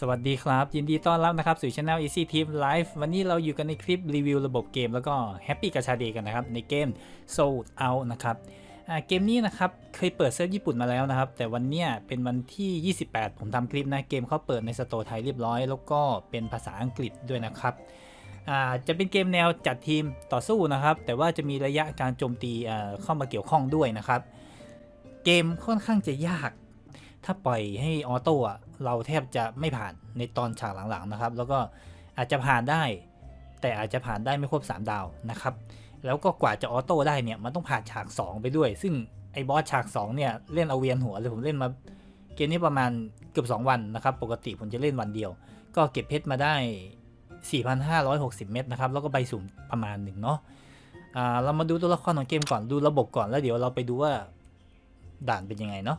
สวัสดีครับ ยินดีต้อนรับนะครับ สู่ช anel Easy Team Live วันนี้เราอยู่กันในคลิปรีวิวระบบเกม แล้วก็แฮปปี้กาชาเดกันนะครับ ในเกม Sold Out นะครับเกมนี้นะครับ เคยเปิดเซิร์ฟญี่ปุ่นมาแล้วนะครับ แต่วันเนี้ยเป็นวันที่ 28 ผมทำคลิปนะ เกมเขาเปิดในสโตร์ไทยเรียบร้อย แล้วก็เป็นภาษาอังกฤษด้วยนะครับจะเป็นเกมแนวจัดทีมต่อสู้นะครับ แต่ว่าจะมีระยะการโจมตีเข้ามาเกี่ยวข้องด้วยนะครับ เกมค่อนข้างจะยาก ถ้าปล่อยให้ออโต้อะเราแทบจะไม่ผ่านในตอนฉากหลังๆนะครับ แล้วก็อาจจะผ่านได้ แต่อาจจะผ่านได้ไม่ครบ 3 ดาวนะครับ แล้วก็กว่าจะออโต้ได้เนี่ยมันต้องผ่านฉาก 2 ไปด้วย ซึ่งไอ้บอสฉาก 2 เนี่ยเล่นเอาเวียนหัวเลยผมเล่นมาเกมนี้ประมาณเกือบ 2 วันนะครับ ปกติผมจะเล่นวันเดียว ก็เก็บเพชรมาได้ 4,560 เม็ดนะครับ แล้วก็ใบสุ่มประมาณหนึ่งเนาะเรามาดูตัวละครของเกมก่อนดูระบบก่อนแล้วเดี๋ยวเราไปดูว่าด่านเป็นยังไงเนาะ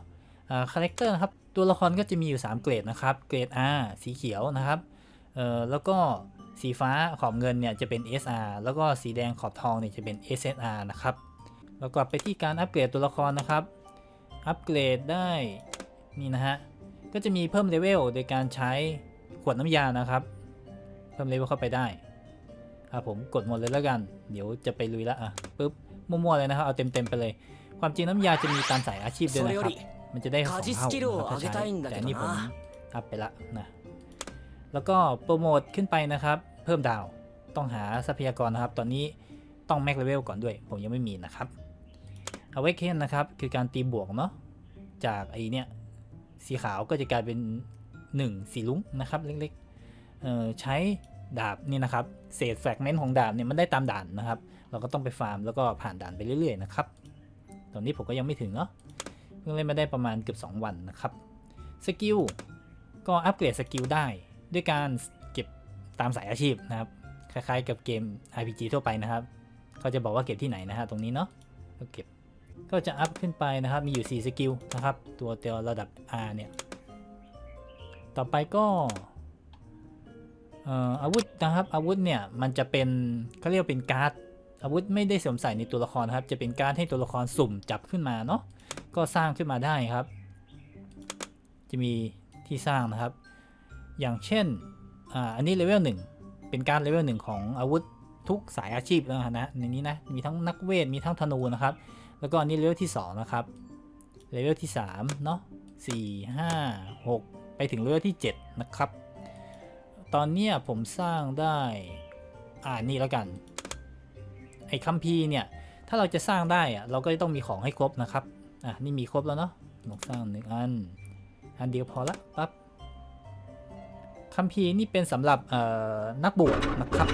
คาแรคเตอร์นะครับตัวละครก็จะมีอยู่ 3 เกรดนะครับ เกรด R สีเขียวนะครับเอ่อแล้วก็สีฟ้าขอบเงินเนี่ยจะเป็น SR แล้วก็สีแดงขอบทองเนี่ยจะเป็น SSR นะครับเรากลับไปที่การอัปเกรดตัวละครนะครับ อัปเกรดได้นี่นะฮะก็จะมีเพิ่มเลเวลโดยการใช้ขวดน้ำยานะครับ เพิ่มเลเวลเข้าไปได้ครับผมกดหมดเลยแล้วกัน เดี๋ยวจะไปลุยละอะปุ๊บมั่วๆเลยนะครับเอาเต็มๆไปเลย ความจริงน้ำยาจะมีตามสายอาชีพด้วยนะครับ มันจะได้ของเข้านะถ้าใช้แต่นี่ผมอัพไปละนะแล้วก็โปรโมทขึ้นไปนะครับ เพิ่มดาวต้องหาทรัพยากรนะครับ ตอนนี้ต้องแม็กเลเวลก่อนด้วย ผมยังไม่มีนะครับเอาไว้เค้นนะครับ คือการตีบวกเนาะจากไอเนี้ยสีขาวก็จะกลายเป็น 1 สีลุ้งนะครับ เล็กๆใช้ดาบนี่นะครับ เศษแฟกเมนต์ของดาบเนี่ยมันได้ตามด่านนะครับ เราก็ต้องไปฟาร์มแล้วก็ผ่านด่านไปเรื่อยๆนะครับ ตอนนี้ผมก็ยังไม่ถึงเนาะ พิ่งเล่นมาได้ประมาณเกือบ2 วันนะครับสกิลก็อัปเกรดสกิลได้ ด้วยการเก็บตามสายอาชีพนะครับ คล้ายๆ กับเกม RPG ทั่วไปนะครับเขาจะบอกว่าเก็บที่ไหนนะฮะตรงนี้เนาะก็เก็บก็จะอัพขึ้นไปนะครับ มีอยู่ 4 สกิลนะครับ ตัวเตียวระดับ R เนี่ย ต่อไปก็เอ่ออาวุธนะครับ อาวุธเนี่ย มันจะเป็นเขาเรียกว่าเป็นการ์ด อาวุธไม่ได้สวมใส่ในตัวละครนะครับ จะเป็นการให้ตัวละครสุ่มจับขึ้นมาเนาะ ก็สร้างขึ้นมาได้ครับ จะมีที่สร้างนะครับ อย่างเช่นออันนี้เลเวลหนึ่งเป็นการเลเวลหนึ่งของอาวุธทุกสายอาชีพแล้วนะในนี้นะมีทั้งนักเวทมีทั้งธนูนะครับ แล้วก็อันนี้เลเวลที่สองนะครับเลเวลที่สามเนาะสี่ห้าหกไปถึงเลเวลที่เจ็ดนะครับ ตอนนี้ผมสร้างได้ อ่านี่แล้วกัน ไอ้คัมภีเนี่ย ถ้าเราจะสร้างได้อะเราก็ต้องมีของให้ครบนะครับ อะนี่มีครบแล้วเนาะลองสร้างหนึ่งอัน อันเดียวพอละปั๊บคัมภีร์นี่เป็นสำหรับเอ่อนักบวชนะครับ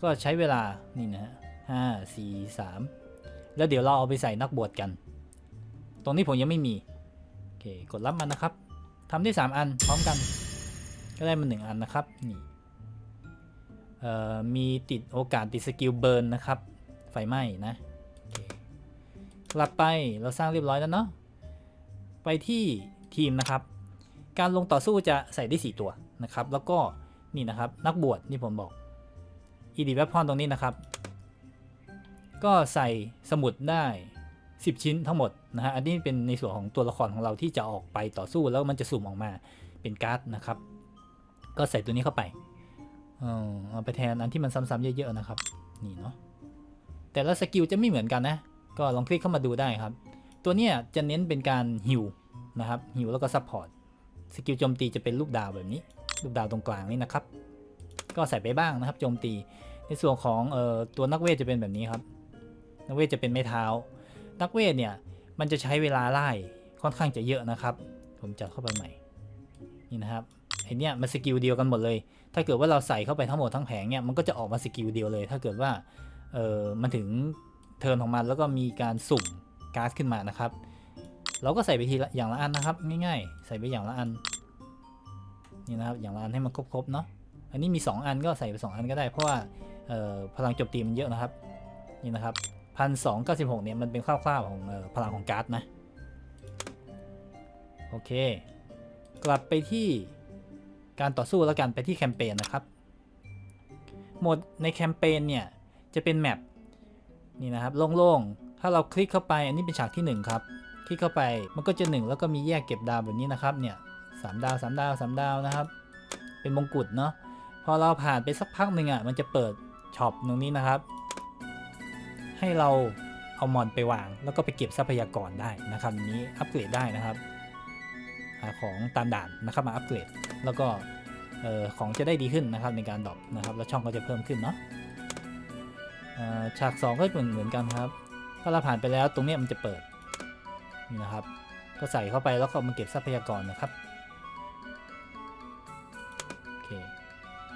ก็ใช้เวลานี่นะฮะห้าสี่สามแล้วเดี๋ยวเราเอาไปใส่นักบวชกัน ตรงนี้ผมยังไม่มีโอเคกดรับมันนะครับทำได้ 3 อันพร้อมกัน ก็ได้มาหนึ่งอันนะครับนี่เอ่อมีติดโอกาสติดสกิลเบิร์นนะครับ ไฟไหม้นะ กลับไปเราสร้างเรียบร้อยแล้วเนาะไปที่ทีมนะครับ การลงต่อสู้จะใส่ได้ 4 ตัวนะครับ แล้วก็นี่นะครับนักบวชนี่ผมบอกอีดีแวบพอนตรงนี้นะครับ ก็ใส่สมุดได้ 10 ชิ้นทั้งหมดนะฮะอันนี้เป็นในส่วนของตัวละครของเราที่จะออกไปต่อสู้แล้วมันจะสุ่มออกมาเป็นการ์ดนะครับ ก็ใส่ตัวนี้เข้าไปเออเอาไปแทนอันที่มันซ้ำๆเยอะๆนะครับ นี่เนาะแต่ละสกิลจะไม่เหมือนกันนะ ก็ลองคลิกเข้ามาดูได้ครับ ตัวเนี้ยจะเน้นเป็นการฮิวนะครับฮิวแล้วก็ซัพพอร์ตสกิลโจมตีจะเป็นลูกดาวแบบนี้ ลูกดาวตรงกลางนี่นะครับ ก็ใส่ไปบ้างนะครับโจมตี ในส่วนของเอ่อตัวนักเวทจะเป็นแบบนี้ครับ นักเวทจะเป็นไม้เท้า นักเวทเนี่ยมันจะใช้เวลาไล่ค่อนข้างจะเยอะนะครับ ผมจัดเข้าไปใหม่ นี่นะครับไอเนี้ยมันสกิลเดียวกันหมดเลย ถ้าเกิดว่าเราใส่เข้าไปทั้งหมดทั้งแผงเนี่ยมันก็จะออกมาสกิลเดียวเลย ถ้าเกิดว่าเออมันถึง เทิร์นของมันแล้วก็มีการสุ่มก๊าร์ดขึ้นมานะครับ เราก็ใส่ไปทีละอย่างละอันนะครับ ง่ายๆ ใส่ไปอย่างละอันนี่นะครับอย่างละอันให้มันครบๆเนาะอันนี้มี 2 อันก็ใส่ไป 2 อันก็ได้เพราะว่าพลังจมตีมันเยอะนะครับนี่นะครับพันสองเก้าสิบหกเนี่ยมันเป็นคร่าวๆของออพลังของก๊าร์ดนะโอเค กลับไปที่การต่อสู้แล้วกันไปที่แคมเปญนะครับโหมดในแคมเปญเนี่ยจะเป็นแมป นี่นะครับโล่งๆ ถ้าเราคลิกเข้าไปอันนี้เป็นฉากที่ 1 ครับ คลิกเข้าไปมันก็จะ 1 แล้วก็มีแยกเก็บดาวแบบนี้นะครับเนี่ยสามดาวสามดาวสามดาวนะครับ เป็นมงกุฎเนาะพอเราผ่านไปสักพักหนึ่งอะมันจะเปิดช็อปตรงนี้นะครับ ให้เราเอามอนไปวาง แล้วก็ไปเก็บทรัพยากรได้นะครับอันนี้อัปเกรดได้นะครับหาของตามด่านนะครับมาอัปเกรดแล้วก็ของจะได้ดีขึ้นนะครับในการดรอปนะครับแล้วช่องก็จะเพิ่มขึ้นเนาะ ฉาก 2 ก็เหมือนเหมือนกันครับ ถ้าเราผ่านไปแล้วตรงนี้มันจะเปิดนี่นะครับ ก็ใส่เข้าไปแล้วก็มาเก็บทรัพยากรนะครับโอเค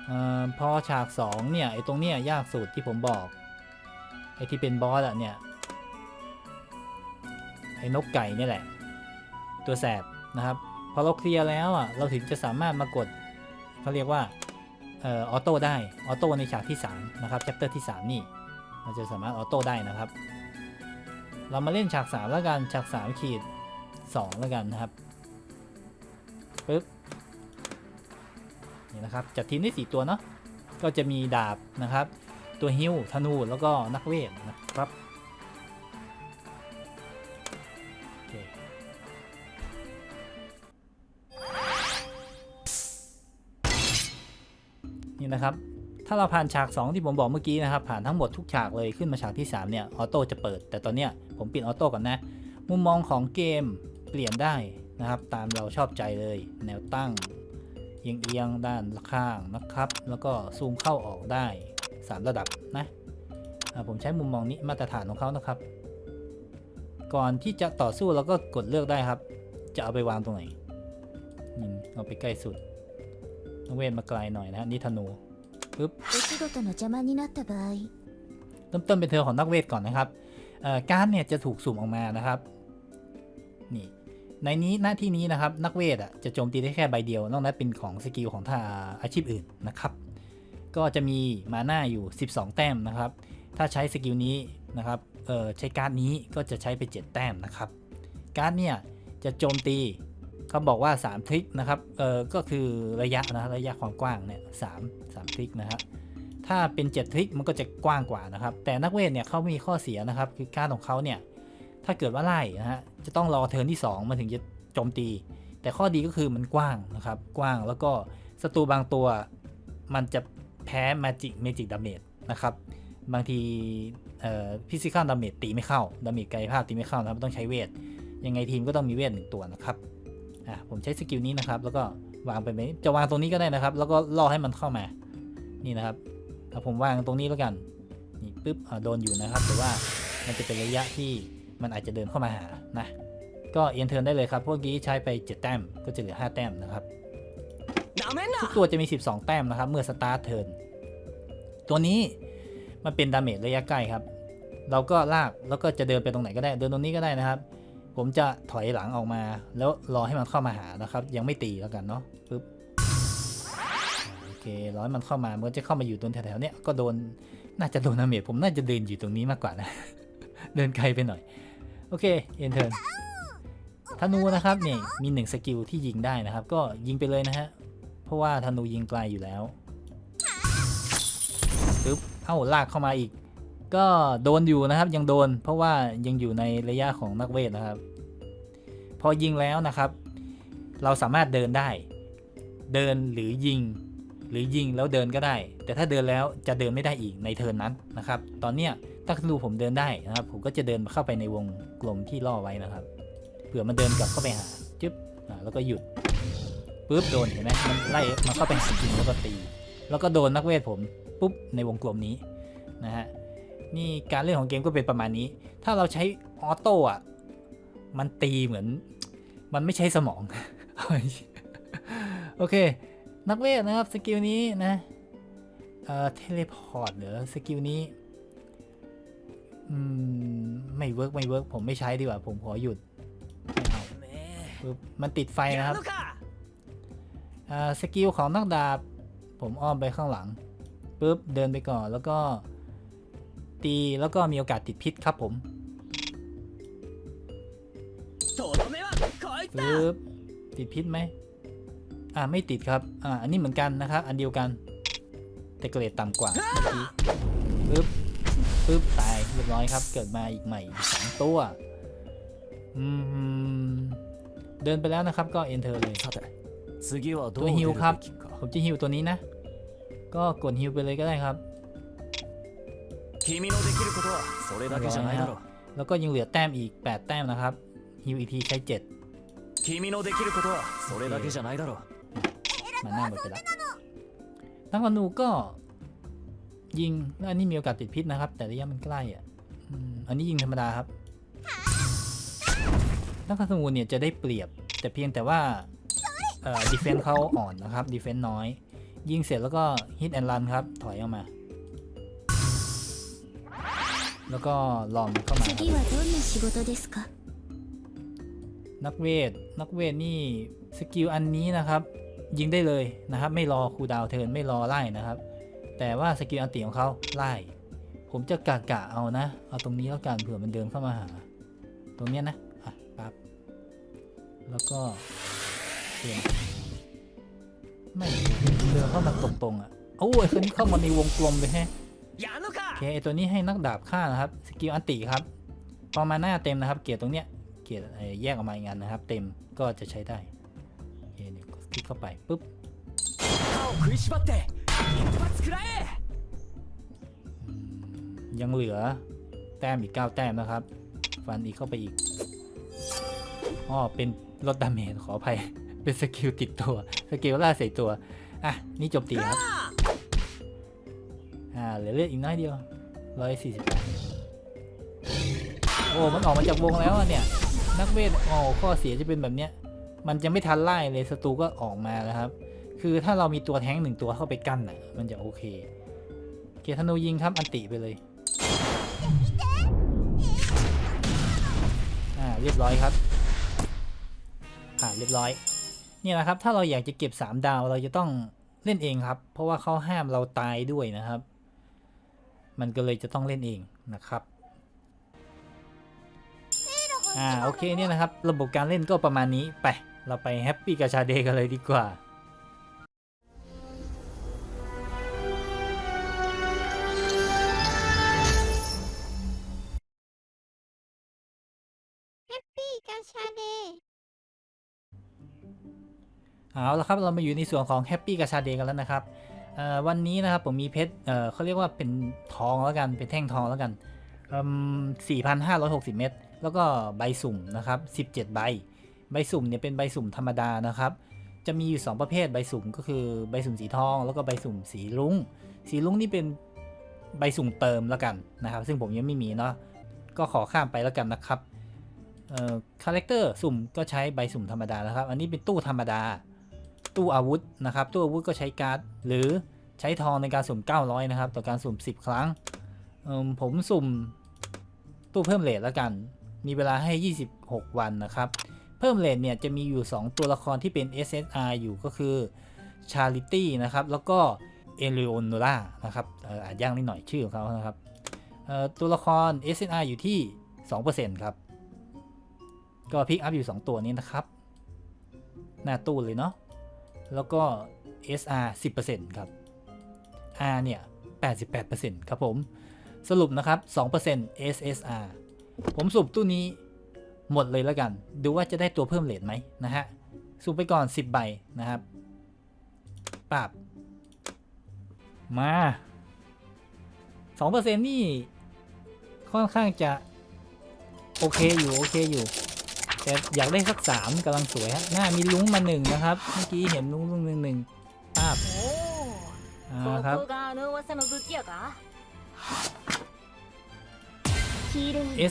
เอ่อพอฉาก 2 เนี่ยไอ้ตรงเนี้ยยากสุดที่ผมบอกไอ้ที่เป็นบอสอะเนี่ยไอ้นกไก่เนี่ยแหละ ตัวแสบนะครับพอเราเคลียร์แล้วอะเราถึงจะสามารถมากดเขาเรียกว่าอออโต้ได้ ออโต้ในฉากที่ 3 นะครับแชปเตอร์ที่ 3 นี่ เราจะสามารถออโต้ได้นะครับ เรามาเล่นฉาก 3 แล้วกัน ฉาก 3 ขีด 2 แล้วกันนะครับปึ๊บนี่นะครับ จัดทีมได้ 4 ตัวเนาะก็จะมีดาบนะครับ ตัวฮิวธนูแล้วก็นักเวทนะครับเนี่นะครับ ถ้าเราผ่านฉาก 2 ที่ผมบอกเมื่อกี้นะครับ ผ่านทั้งหมดทุกฉากเลยขึ้นมาฉากที่ 3 เนี่ย ออโต้จะเปิด แต่ตอนเนี้ยผมปิดออโต้ก่อนนะ มุมมองของเกมเปลี่ยนได้นะครับ ตามเราชอบใจเลย แนวตั้งเอียงเอียงด้านข้างนะครับ แล้วก็ซูมเข้าออกได้ 3 ระดับนะผมใช้มุมมองนี้มาตรฐานของเขานะครับ ก่อนที่จะต่อสู้เราก็กดเลือกได้ครับ จะเอาไปวางตรงไหนเอาไปใกล้สุดต้องเว้นมาไกลหน่อยนะฮะนี่ธนู ปึ๊บเริ่มต้นเป็นเธอของนักเวทก่อนนะครับการเนี่ยจะถูกสุ่มออกมานะครับนี่ในนี้หน้าที่นี้นะครับนักเวทอะจะโจมตีได้แค่ใบเดียวนอกนั้นเป็นของสกิลของท่าอาชีพอื่นนะครับ ก็จะมีมาหน้าอยู่ 12 แต้มนะครับ ถ้าใช้สกิลนี้นะครับใช้การ์ดนี้ก็จะใช้ไป 7 แต้มนะครับ การ์ดเนี่ยจะโจมตี เขาบอกว่า 3 ทริกนะครับ เออก็คือระยะนะ ระยะความกว้างเนี่ยสามสามทริกนะครับถ้าเป็น 7 ทริกมันก็จะกว้างกว่านะครับ แต่นักเวทเนี่ยเขามีข้อเสียนะครับ คือการของเขาเนี่ย ถ้าเกิดว่าไล่นะฮะ จะต้องรอเทิร์นที่ 2 มันถึงจะโจมตี แต่ข้อดีก็คือมันกว้างนะครับ กว้าง แล้วก็ศัตรูบางตัวมันจะแพ้มาจิกเมจิกดาเมจนะครับ บางทีเอ่อฟิสิก a ลดาเมจตีไม่เข้า ดาเมจกายภาพตีไม่เข้านะครับ ต้องใช้เวท ยังไงทีมก็ต้องมีเวทหนึ่งตัวนะครับ อะผมใช้สกิลนี้นะครับ แล้วก็วางไปไหมจะวางตรงนี้ก็ได้นะครับ แล้วก็ล่อให้มันเข้ามา นี่นะครับเอาผมวางตรงนี้แล้วกัน นี่ปึ๊บอ่าโดนอยู่นะครับ แต่ว่ามันจะเป็นระยะที่มันอาจจะเดินเข้ามาหานะ ก็เอ็นเทิร์นได้เลยครับ พวกนี้ใช้ไป 7 แต้ม ก็จะเหลือ 5 แต้มนะครับ ทุกตัวจะมี 12 แต้มนะครับ เมื่อสตาร์ทเทิร์น ตัวนี้มันเป็นดาเมจระยะใกล้ครับ เราก็ลากแล้วก็จะเดินไปตรงไหนก็ได้ เดินตรงนี้ก็ได้นะครับ ผมจะถอยหลังออกมา แล้วรอให้มันเข้ามาหานะครับ ยังไม่ตีแล้วกันเนาะปึ๊บโอเคร้อยมันเข้ามามันจะเข้ามาอยู่ตรงแถวๆเนี้ยก็โดนน่าจะโดนนาเมจผมน่าจะเดินอยู่ตรงนี้มากกว่านะ เดินไกลไปหน่อย โอเคเอ็นเทิร์นธนูนะครับเนี่ยมีหนึ่งสกิลที่ยิงได้นะครับ ก็ยิงไปเลยนะฮะเพราะว่าธนูยิงไกลอยู่แล้วปึ๊บเอ้าลากเข้ามาอีกก็โดนอยู่นะครับยังโดนเพราะว่ายังอยู่ในระยะของนักเวทนะครับ อยิงแล้วนะครับ เราสามารถเดินได้ เดินหรือยิง หรือยิงแล้วเดินก็ได้ แต่ถ้าเดินแล้วจะเดินไม่ได้อีกในเทิร์นนั้นนะครับ ตอนเนี้ยถ้าธนูผมเดินได้นะครับ ผมก็จะเดินเข้าไปในวงกลมที่ล่อไว้นะครับ เผื่อมันเดินกลับเข้าไปหาจึ๊บอ่าแล้วก็หยุดปุ๊บโดนเห็นไหมมันไล่มันเข้าไปหาจริงแล้วก็ตี แล้วก็โดนนักเวทผมปุ๊บในวงกลมนี้นะฮะนี่การเล่นของเกมก็เป็นประมาณนี้ ถ้าเราใช้ออโต้อะมันตีเหมือน มันไม่ใช้สมอง โอเค นักเวทนะครับ สกิลนี้นะ เอ่อ เทเลพอร์ตเหรือสกิลนี้ อืม ไม่เวิร์กไม่เวิร์กผมไม่ใช้ดีกว่า ผมขอหยุดไม่เอาปึ๊บมันติดไฟนะครับ อ่า สกิลของนักดาบ ผมอ้อมไปข้างหลังปุ๊บ เดินไปก่อนแล้วก็ตีแล้วก็มีโอกาสติดพิษครับผม ปึ๊บติดพิษไหมอ่าไม่ติดครับ อ่า อันนี้เหมือนกันนะครับ อันเดียวกัน แต่เกรดต่ำกว่าปึ๊บปึ๊บตายเรียบร้อยครับ เกิดมาอีกใหม่สองตัวอืมเดินไปแล้วนะครับ ก็เอนเตอร์เลยตัวฮิวครับ ผมจะฮิวตัวนี้นะ ก็กดฮิวไปเลยก็ได้ครับแล้วก็ยังเหลือแต้มอีก 8 แต้มนะครับฮิวอีกทีใช้ 7君のできることはそれだけじゃないだろう 7มาหน้าหมดไปแล้วนักธนูก็ยิงแล้วอันนี้มีโอกาสติดพิษนะครับ แต่ระยะมันใกล้อ่ะอืมอันนี้ยิงธรรมดาครับนักธนูเนี่ยจะได้เปรียบ แต่เพียงแต่ว่าเอ่อดีเฟนต์เขาอ่อนนะครับดีเฟนต์น้อย ยิงเสร็จแล้วก็ฮิตแอนรันครับ ถอยออกมา แล้วก็ลอมเข้ามาครับ นักเวท นักเวทนี่สกิลอันนี้นะครับ ยิงได้เลยนะครับ ไม่รอคูดาวเทินไม่รอไล่นะครับ แต่ว่าสกิลอันตีของเขาไล่ ผมจะกะกะเอานะ เอาตรงนี้แล้วกันเผื่อมันเดินเข้ามาหา ตรงเนี้ยนะอะปั๊บแล้วก็เปลี่ยนไม่เดินเข้ามาตรงๆอะโอ้ยคนนี้เข้ามาในวงกลมเลยแฮะโอเคไอตัวนี้ให้นักดาบฆ่านะครับ สกิลอันตีครับประมาณหน้าเต็มนะครับ เกียรตรงเนี้ย กีแยกออกมาอีกงานนะครับ เต็มก็จะใช้ได้โอเคเดี๋ยวคลิกเข้าไปปุ๊บยังเหลือแต้มอีก 9 แต้มนะครับ ฟันอีกเข้าไปอีกอ๋อเป็นลดดาเมจขออภัย เป็นสกิลติดตัว สกิลล่าใส่ตัว อะ นี่จบตีครับ อ่า เหลือเลือดอีกน้อยเดียวร้อยสี่สิบโอ้ มันออกมาจากวงแล้วเนี่ย นักเวทอ๋อข้อเสียจะเป็นแบบเนี้ย มันจะไม่ทันไล่เลยศัตรูก็ออกมาแล้วครับ คือถ้าเรามีตัวแท้งหนึ่งตัวเข้าไปกั้นอะ มันจะโอเค เกียร์ธนูยิงครับอันติไปเลย อ่าเรียบร้อยครับ อ่าเรียบร้อยเนี่ยนะครับ ถ้าเราอยากจะเก็บ 3 ดาวเราจะต้องเล่นเองครับ เพราะว่าเขาห้ามเราตายด้วยนะครับ มันก็เลยจะต้องเล่นเองนะครับ อ่าโอเคเนี่ยนะครับ ระบบการเล่นก็ประมาณนี้ไป เราไปแฮปปี้กาชาเดกันเลยดีกว่าแฮปปี้กาชาเดเอาละครับเรามาอยู่ในส่วนของแฮปปี้กาชาเดกันแล้วนะครับวันนี้นะครับผมมีเพชรเขาเรียกว่าเป็นทองแล้วกันเป็นแท่งทองแล้วกันสี่พันห้าร้อยหกสิบเมตร แล้วก็ใบสุ่มนะครับ17 ใบ ใบสุ่มเนี่ยเป็นใบสุ่มธรรมดานะครับ จะมีอยู่ 2 ประเภทใบสุ่มก็คือใบสุ่มสีทอง แล้วก็ใบสุ่มสีรุ้ง สีรุ้งนี่เป็นใบสุ่มเติมแล้วกันนะครับ ซึ่งผมยังไม่มีเนาะ ก็ขอข้ามไปแล้วกันนะครับเอ่อคาแรคเตอร์สุ่มก็ใช้ใบสุ่มธรรมดานะครับ อันนี้เป็นตู้ธรรมดา ตู้อาวุธนะครับ ตู้อาวุธก็ใช้การ์ดหรือใช้ทองในการสุ่ม 900 นะครับ ต่อการสุ่ม 10 ครั้ง ผมสุ่มตู้เพิ่มเลทแล้วกัน มีเวลาให้ 26 วันนะครับ เพิ่มเลทเนี่ยจะมีอยู่ 2 ตัวละครที่เป็น SSR อยู่ก็คือ Charity นะครับ แล้วก็ e l e o n o r a นะครับอ่ออ่านยากนิดหน่อยชื่อของเขานะครับตัวละคร SSR อยู่ที่ 2%ครับ ก็พิกอัพอยู่ 2 ตัวนี้นะครับ หน้าตู้เลยเนาะ แล้วก็ SR 10%ครับ R เนี่ย 88%ครับผม สรุปนะครับ 2% SSR ผมสุ่มตู้นี้หมดเลยแล้วกัน ดูว่าจะได้ตัวเพิ่มเลทไหมนะฮะสุ่มไปก่อน 10 ใบนะครับปราบมา 2%นี่ ค่อนข้างจะ โอเคอยู่ โอเคอยู่ แต่อยากได้สักสามกำลังสวยฮะหน้ามีลุ้งมาหนึ่งนะครับ เมื่อกี้เห็นลุ้งลุ้งหนึ่งหนึ่งภาพおอ่าおครับ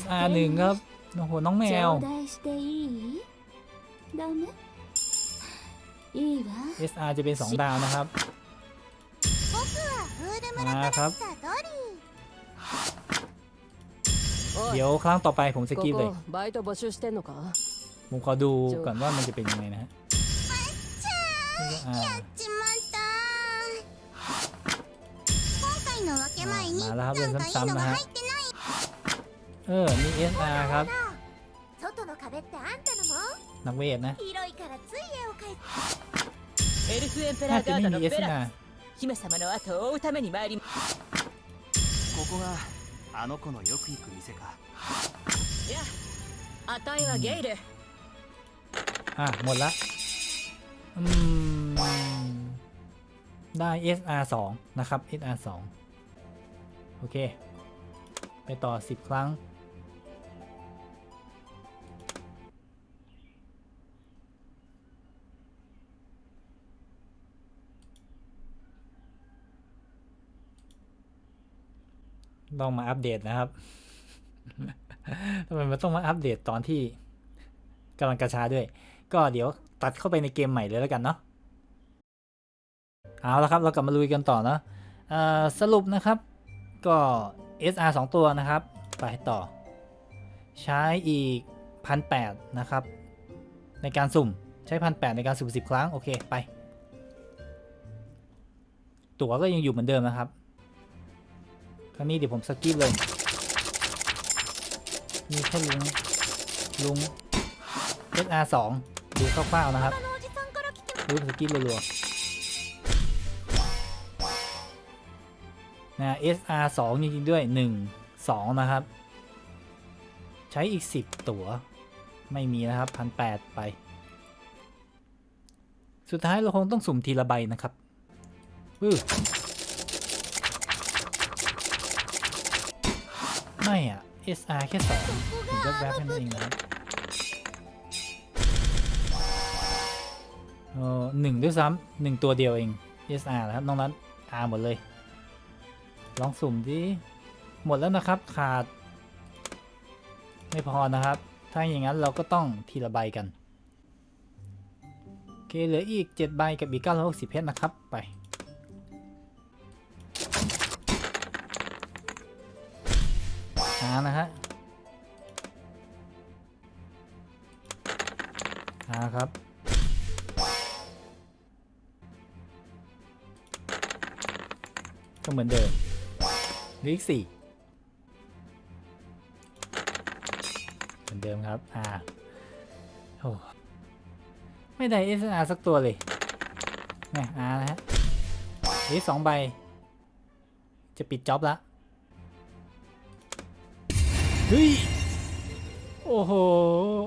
SR หนึ่งครับโอ้โหน้องแมว SR จะเป็น 2 ดาวนะครับมาครับ เดี๋ยวครั้งต่อไปผมจะกิปเลย ผมขอดูก่อนว่ามันจะเป็นยังไงนะฮะมาแล้วครับเรื่องซ้ำๆนะฮะ เออ มี SR ครับ 外の壁ってあんたのも นักเวทนะ 広いからつい絵を描いてエルフエンペ น่า ラー จะ ガー ไม่ ドの มี ベラ SR 姫様の後を追うために参りここがあの子のよく行く店かあたいはゲイル อ่ะ หมดละ อืม ได้ SR 2นะครับ SR 2โอเค ไปต่อ 10 ครั้ง ต้องมาอัปเดตนะครับทำไมมันต้องมาอัปเดตตอนที่กำลังกระชาด้วย ก็เดี๋ยวตัดเข้าไปในเกมใหม่เลยแล้วกันเนาะเอาละครับ เรากลับมาลุยกันต่อเนาะสรุปนะครับก็ SR 2 ตัวนะครับ ไปต่อ ใช้อีกพันแนะครับ ในการสุ่มใช้พันแในการสุ่ม10 ครั้ง โอเค ไป ตั๋วก็ยังอยู่เหมือนเดิมนะครับ ข้านี้เดี๋ยวผมสกิปเลย มีแค่ลุง ลุง SR2 ดูคร่าวๆนะครับรู้สกิปรัวๆนะ SR2 จริงๆด้วยหนึ่งสองนะครับ ใช้อีกสิบตัว ไม่มีนะครับพันแปดไป สุดท้ายเราคงต้องสุ่มทีละใบนะครับ อือ ไม่อะ SR แค่2ถึงแวบๆแค่นั้นเองนะครับเออหนึ่งด้วยซ้ำหนึ่งตัวเดียวเอง SR นะครับนอกนั้น R หมดเลย ลองสุ่มดิ หมดแล้วนะครับขาด ไม่พอนะครับ ถ้าอย่างนั้นเราก็ต้องทีละใบกัน โอเคเหลืออีก 7 ใบกับอีก960เพชรนะครับ ไป นะฮะ R ครับ ก็เหมือนเดิมลีกสี่เหมือนเดิมครับ อ่าโอ้ไม่ได้ SR สักตัวเลยเนี่ยอานะฮะลืออกสองใบ จะปิดจ็อบละเฮ้ย โอ้โห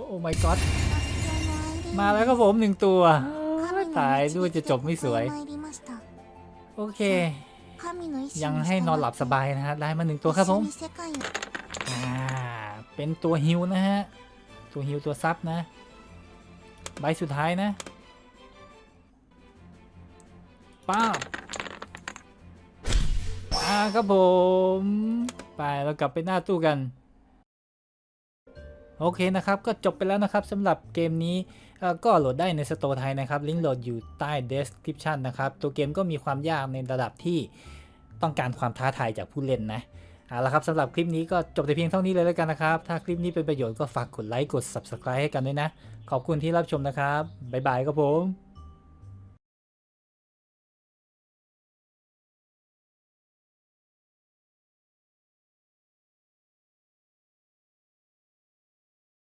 โอ้ my god มาแล้วครับผมหนึ่งตัว ตายด้วยจะจบไม่สวย โอเค ยังให้นอนหลับสบายนะฮะ ได้มาหนึ่งตัวครับผม อ่า เป็นตัวฮิวนะฮะ ตัวฮิวตัวซับนะ ใบสุดท้ายนะป้าอ่าครับผม ไปเรากลับไปหน้าตู้กัน โอเคนะครับ ก็จบไปแล้วนะครับสำหรับเกมนี้ก็โหลดได้ในสโตร์ไทยนะครับ ลิงก์โหลดอยู่ใต้ description นะครับ ตัวเกมก็มีความยากในระดับที่ต้องการความท้าทายจากผู้เล่นนะเอาละครับสำหรับคลิปนี้ก็จบแต่เพียงเท่านี้เลยแล้วกันนะครับ ถ้าคลิปนี้เป็นประโยชน์ก็ฝากกดไลค์กด subscribe ให้กันด้วยนะ ขอบคุณที่รับชมนะครับบ๊ายบายครับผม